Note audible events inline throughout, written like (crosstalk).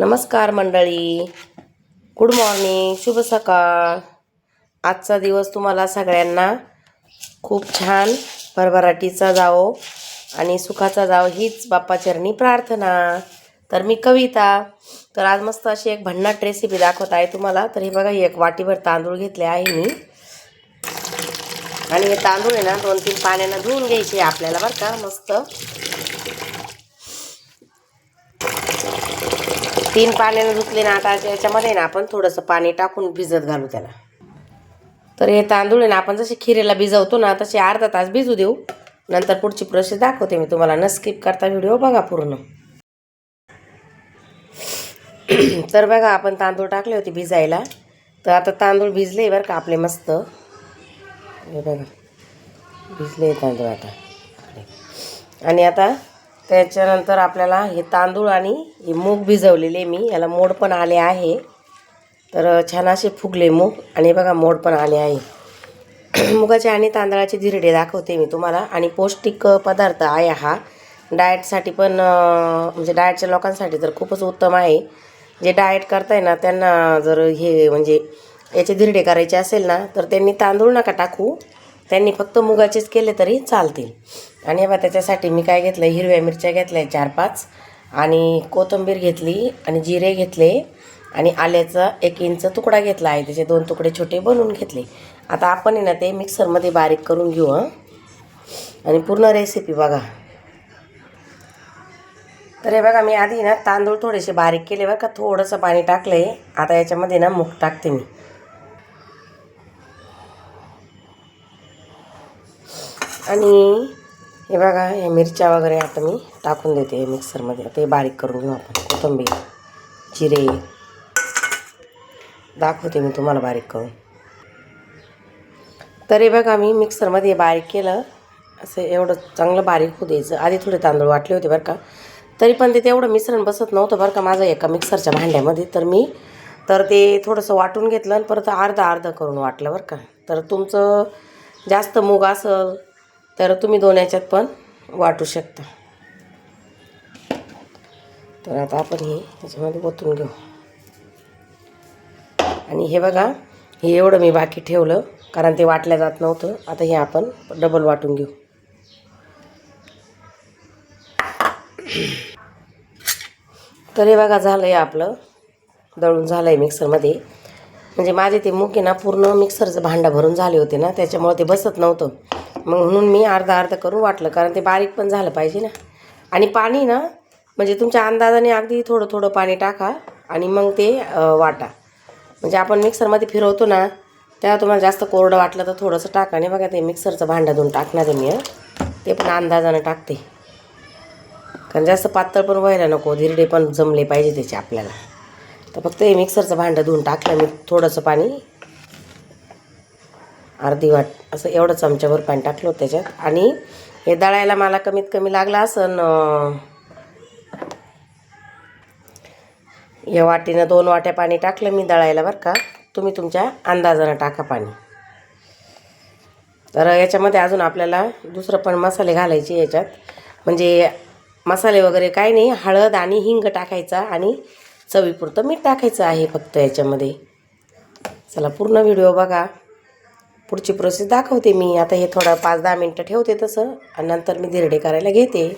नमस्कार मंडळी. Good morning शुभ सकाळ. आजचा दिवस तुम्हाला सगळ्यांना खूप छान भरभराटीचा जावो आणि सुखाचा जावो हीच बाप्पाचरणी प्रार्थना. तर मी कविता. तर आज मस्त अशी एक भन्नाट रेसिपी दाखवत आहे तुम्हाला. तर हे बघा ही एक वाटीभर तांदूळ घेतले आहे मी. आणि हे तांदूळ आहे ना दोन तीन पाण्यानं धुवून घ्यायचे आपल्याला बरं का मस्त. तीन पाण्यानं धुतले ना आता याच्यामध्ये ना आपण थोडंसं पाणी टाकून भिजत घालू त्याला. तर हे तांदूळ आहे ना आपण जसे खिरेला भिजवतो ना तसे अर्धा तास भिजू देऊ. नंतर पुढची प्रोसेस दाखवते मी तुम्हाला. न स्किप करता व्हिडिओ बघा पूर्ण. (clears throat) तर बघा आपण तांदूळ टाकले होते भिजायला. तर आता तांदूळ भिजले बरं का आपले मस्त. हे बघा भिजले तांदूळ आता. आणि आता त्याच्यानंतर आपल्याला हे तांदूळ आणि हे मूग भिजवलेले मी. याला मोड पण आले आहे. तर छान असे फुगले मूग आणि बघा मोड पण आले आहे. (clears throat) मुगाचे आणि तांदळाचे धिरडे दाखवते मी तुम्हाला. आणि पौष्टिक पदार्थ आहे हा. डाएटसाठी पण म्हणजे डाएटच्या लोकांसाठी तर खूपच उत्तम आहे. जे डाएट करताय ना त्यांना जर हे म्हणजे याचे धिरडे करायचे असेल ना तर त्यांनी तांदूळ नका टाकू. त्यांनी फक्त मुगाचेच केले तरी चालतील. आणि बा त्याच्यासाठी मी काय घेतलं हिरव्या मिरच्या घेतल्या चार पाच. आणि कोथिंबीर घेतली आणि जिरे घेतले. आणि आल्याचा एक इंच तुकडा घेतला आहे. त्याचे दोन तुकडे छोटे बनवून घेतले. आता आपण आहे ना ते मिक्सरमध्ये बारीक करून घेऊ हां. आणि पूर्ण रेसिपी बघा. तर हे बघा मी आधी ना तांदूळ थोडेसे बारीक केले बरं का थोडंसं पाणी टाकलं आहे आता याच्यामध्ये ना मूग टाकते मी. आणि हे बघा हे मिरच्या वगैरे आता मी टाकून देते मिक्सरमध्ये. आता हे बारीक करून घेऊ आपण. कोथिंबीर जिरे. दाखवते मी तुम्हाला बारीक करून. तर हे बघा मी मिक्सरमध्ये बारीक केलं. असं एवढं चांगलं बारीक होऊ द्यायचं. आधी थोडे तांदूळ वाटले होते बरं का. तरी पण ते तेवढं मिश्रण बसत नव्हतं बरं का माझं एका मिक्सरच्या भांड्यामध्ये. तर मी तर ते थोडंसं वाटून घेतलं आणि परत अर्धा अर्धा करून वाटलं बरं का. तर तुमचं जास्त मूग असं तर तुम्ही दोन याच्यात पण वाटू शकता. तर आता आपण हे याच्यामध्ये ओतून घेऊ. आणि हे बघा हे एवढं मी बाकी ठेवलं कारण ते वाटल्या जात नव्हतं. आता हे आपण डबल वाटून घेऊ. तर हे बघा झालं आहे आपलं दळून झालं आहे मिक्सरमध्ये. म्हणजे माझे ते मुके ना पूर्ण मिक्सरचं भांडा भरून झाले होते ना त्याच्यामुळे ते बसत नव्हतं. म्हणून मी अर्धा अर्धा करून वाटलं कारण ते बारीक पण झालं पाहिजे ना. आणि पाणी ना म्हणजे तुमच्या अंदाजाने अगदी थोडं थोडं पाणी टाका आणि मग ते वाटा. म्हणजे आपण मिक्सरमध्ये फिरवतो ना तेव्हा तुम्हाला जास्त कोरडं वाटलं तर थोडंसं टाका. आणि बघा ते मिक्सरचं भांडं धुवून टाकणार आहे मी ते पण अंदाजानं टाकते. कारण जास्त पातळ पण व्हायला नको धिरडे पण जमले पाहिजे त्याचे आपल्याला. तर फक्त हे मिक्सरचं भांडं धुवून टाकलं मी थोडंसं पाणी अर्धी वाट असं एवढं चमच्याभर पाणी टाकलं होतं त्याच्यात. आणि हे दळायला मला कमीत कमी लागला असं या वाटीनं दोन वाट्या पाणी टाकलं मी दळायला बरं का. तुम्ही तुमच्या अंदाजानं टाका पाणी. तर याच्यामध्ये अजून आपल्याला दुसरं पण मसाले घालायचे याच्यात. म्हणजे मसाले वगैरे काय नाही हळद आणि हिंग टाकायचा आणि चवीपुरतं मीठ टाकायचं आहे फक्त याच्यामध्ये. चला पूर्ण व्हिडिओ बघा. पुढची प्रोसेस दाखवते मी. आता हे थोडं पाच दहा मिनटं ठेवते तसं. आणि नंतर मी धिरडे करायला घेते.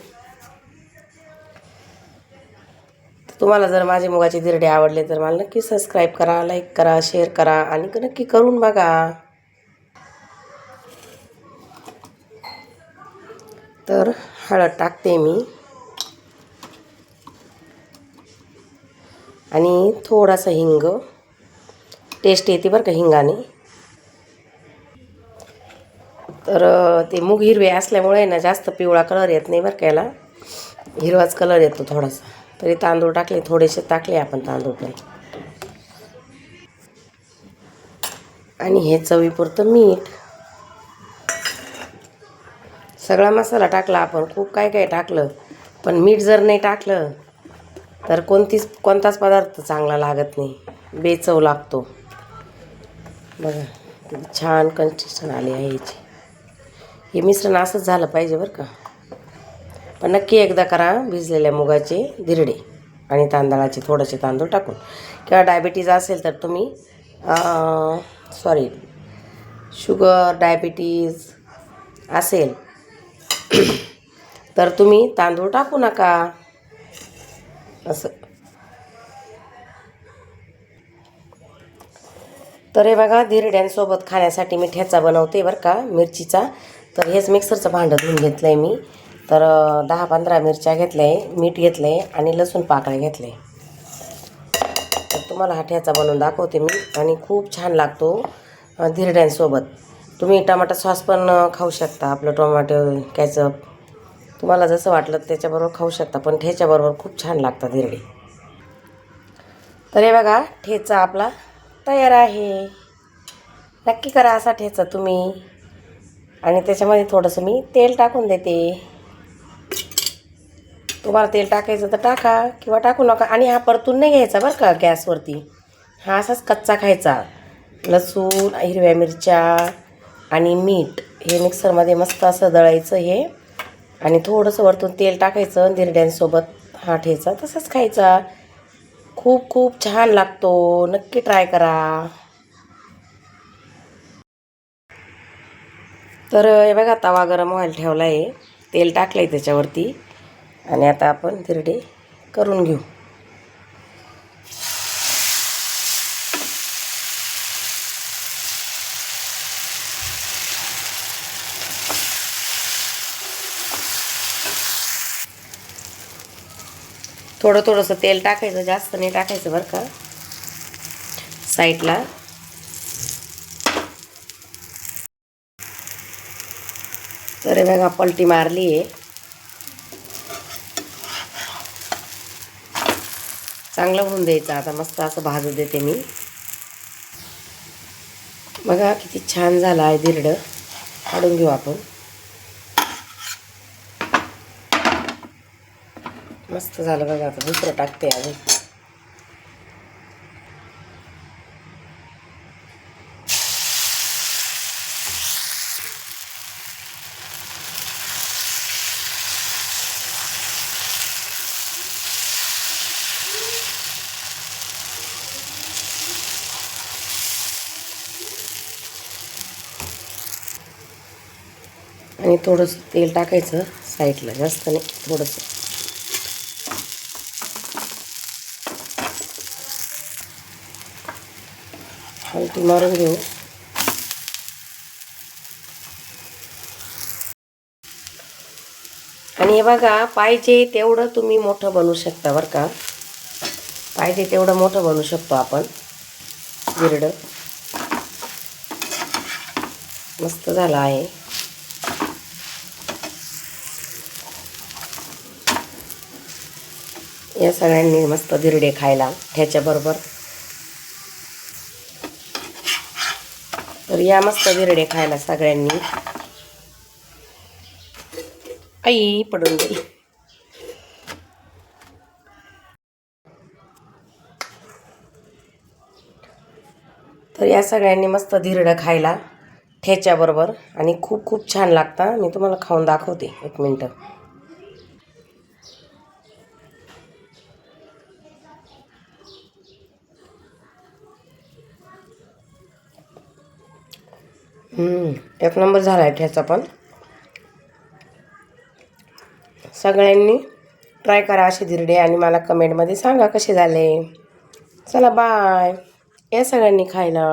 तुम्हाला जर माझे मुगाचे धिरडे आवडले तर मला नक्की सबस्क्राईब करा लाईक करा शेअर करा आणि नक्की करून बघा. तर हळद टाकते मी. आणि थोडासा हिंग. टेस्ट येते बरं का हिंगाने. तर ते मूग हिरवे असल्यामुळे ना जास्त पिवळा कलर येत नाही बरं का याला. हिरवाच कलर येतो थोडासा. तरी तांदूळ टाकले थोडेसे टाकले आपण तांदूळ पण. आणि हे चवीपुरतं मीठ. सगळा मसाला टाकला आपण खूप काय काय टाकलं. पण मीठ जर नाही टाकलं तर कोणतीच कोणताच पदार्थ चांगला लागत नाही. बेचव लागतो. बघा छान कन्सिस्टन आली आहे याची. हे मिश्रण असंच झालं पाहिजे बरं का. पण नक्की एकदा करा भिजलेल्या मुगाचे धिरडे आणि तांदळाचे थोडेसे तांदूळ टाकून. किंवा डायबिटीज असेल तर तुम्ही सॉरी शुगर डायबिटीज असेल तर तुम्ही तांदूळ टाकू नका. असं. तर हे बघा धिरड्यांसोबत खाण्यासाठी मी ठेचा बनवते बरं का मिरचीचा. तर हेच मिक्सरचं भांडं धुवून घेतलं आहे मी. तर दहा पंधरा मिरच्या घेतल्या आहे मीठ घेतलं आहे आणि लसूण पाकळ्या घेतले तर तुम्हाला हा ठेचा बनवून दाखवते मी आणि खूप छान लागतो धिरड्यांसोबत. तुम्ही टमाटा सॉस पण खाऊ शकता. आपलं टोमॅटो कॅचअप. तुम्हाला जसं वाटलं त्याच्याबरोबर खाऊ शकता पण ठेच्याबरोबर खूप छान लागतात धिरडे. तर हे बघा ठेचा आपला तयार आहे. नक्की करा असा ठेचा तुम्ही. आणि त्याच्यामध्ये थोडंसं मी तेल टाकून देते. तुम्हाला तेल टाकायचं तर टाका किंवा टाकू नका. आणि हा परतून नाही घ्यायचा बरं का गॅसवरती. हा असाच कच्चा खायचा. लसूण हिरव्या मिरच्या आणि मीठ हे मिक्सरमध्ये मस्त असं दळायचं हे. आणि थोडंसं वरतून तेल टाकायचं धिरड्यांसोबत हा ठेचा तसंच खायचा. खूप खूप छान लागतो. नक्की ट्राय करा. तर हे बघा तवा गरम व्हायला ठेवला आहे तेल टाकलं आहे त्याच्यावरती. आणि आता आपण तिरडे करून घेऊ. थोडं थोडंसं तेल टाकायचं जास्त नाही टाकायचं बरं का. साईडला तर बघा पलटी मारली आहे. चांगलं होऊन द्यायचं आता मस्त असं भाजू देते मी. बघा किती छान झालं आहे धिरडं. काढून घेऊ आपण. मस्त झालं बघा आता दुसरं टाकते अजून. आणि थोडंसं तेल टाकायचं साईडला जास्त नाही थोडंसं. हलटी मारून घेऊ. आणि हे बघा पाहिजे तेवढं तुम्ही मोठं बनवू शकता बरं का. पाहिजे तेवढं मोठं बनवू शकतो आपण. गिरडं मस्त झालं आहे. या सगळ्यांनी मस्त धिरडे खायला ह्याच्याबरोबर. तर या मस्त धिरडे खायला सगळ्यांनी. आई पडून गेली. तर या सगळ्यांनी मस्त धिरडं खायला ठेच्याबरोबर आणि खूप खूप छान लागतं. मी तुम्हाला खाऊन दाखवते. एक मिनटं. एक नंबर झाला आहे ठेचा पण. सगळ्यांनी ट्राय करा असे धिरडे आणि मला कमेंटमध्ये सांगा कसे झाले. चला बाय या सगळ्यांनी खायला.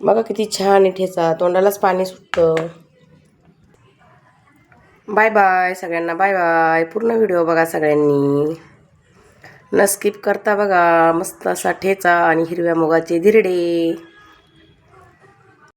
बघा किती छान आहे ठेचा. तोंडालाच पाणी सुटतं. बाय बाय सगळ्यांना. बाय बाय पूर्ण व्हिडिओ बघा सगळ्यांनी. न स्किप करता बघा. मस्त असा ठेचा आणि हिरव्या मुगाचे धिरडे